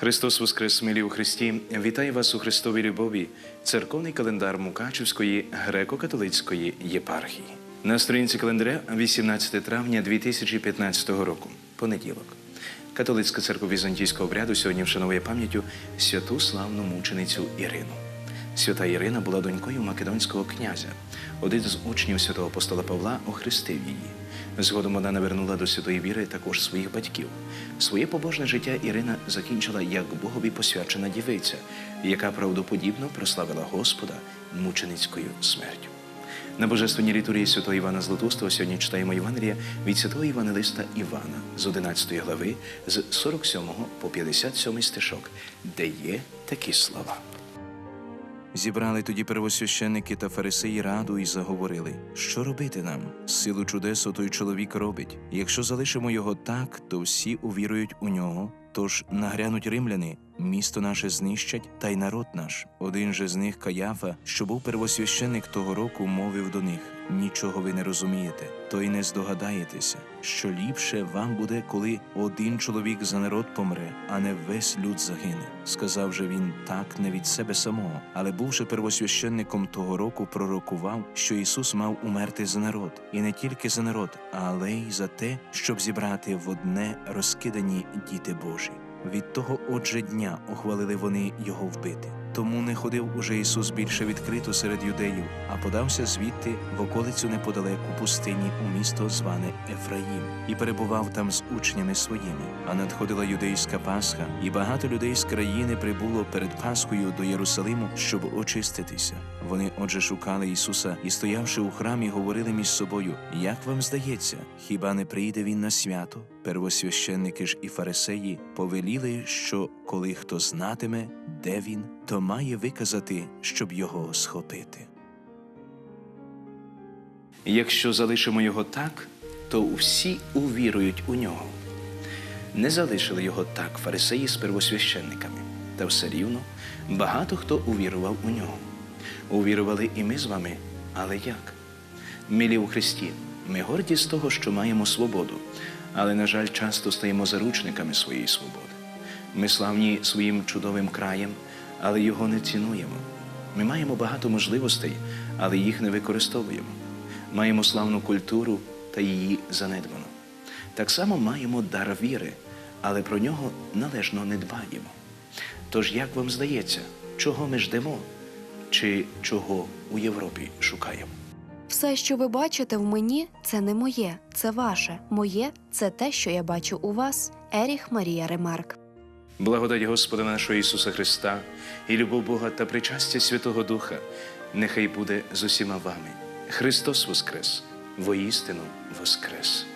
Христос Воскрес, милі у Христі! Вітаю вас у Христовій любові, церковний календар Мукачівської греко-католицької єпархії. На сторінці календаря 18 травня 2015 року, понеділок. Католицька церква візантійського обряду сьогодні вшановує пам'яттю святу славну мученицю Ірину. Свята Ірина була донькою македонського князя. Один з учнів святого апостола Павла охрестив її. Згодом вона навернула до святої віри також своїх батьків. Своє побожне життя Ірина закінчила як Богові посвячена дівиця, яка правдоподібно прославила Господа мученицькою смертю. На божественній літургії святого Івана Златоустого сьогодні читаємо Євангелія від святого Івангелиста Івана з 11 глави з 47 по 57 стишок, де є такі слова. Зібрали тоді первосвященники та фарисеї раду і заговорили, що робити нам? Силу чудесу той чоловік робить. Якщо залишимо його так, то всі увірують у нього. Тож нагрянуть римляни, місто наше знищать, та й народ наш. Один же з них, Каяфа, що був первосвященик того року, мовив до них: нічого ви не розумієте, то й не здогадаєтеся, що ліпше вам буде, коли один чоловік за народ помре, а не весь люд загине. Сказав же він так не від себе самого, але бувши первосвященником того року, пророкував, що Ісус мав умерти за народ, і не тільки за народ, але й за те, щоб зібрати в одне розкидані діти Божі. Від того отже дня ухвалили вони його вбити. Тому не ходив уже Ісус більше відкрито серед юдеїв, а подався звідти в околицю неподалеку пустині у місто зване Ефраїм, і перебував там з учнями своїми. А надходила юдейська Пасха, і багато людей з країни прибуло перед Пасхою до Єрусалиму, щоб очиститися. Вони отже шукали Ісуса і, стоявши у храмі, говорили між собою: Як вам здається, хіба не прийде він на свято? Первосвященники ж і фарисеї повеліли, що коли хто знатиме, де він, то має виказати, щоб його схопити. Якщо залишимо його так, то всі увірують у нього. Не залишили його так фарисеї з первосвященниками, та все рівно багато хто увірував у нього. Увірували і ми з вами, але як? Милі у Христі, ми горді з того, що маємо свободу, але, на жаль, часто стаємо заручниками своєї свободи. Ми славні своїм чудовим краєм, але його не цінуємо. Ми маємо багато можливостей, але їх не використовуємо. Маємо славну культуру та її занедбано. Так само маємо дар віри, але про нього належно не дбаємо. Тож, як вам здається, чого ми ждемо, чи чого у Європі шукаємо? Все, що ви бачите в мені, це не моє, це ваше. Моє це те, що я бачу у вас. Еріх Марія Ремарк. Благодать Господа нашого Ісуса Христа і любов Бога та причастя Святого Духа нехай буде з усіма вами. Христос Воскрес, воістину Воскрес!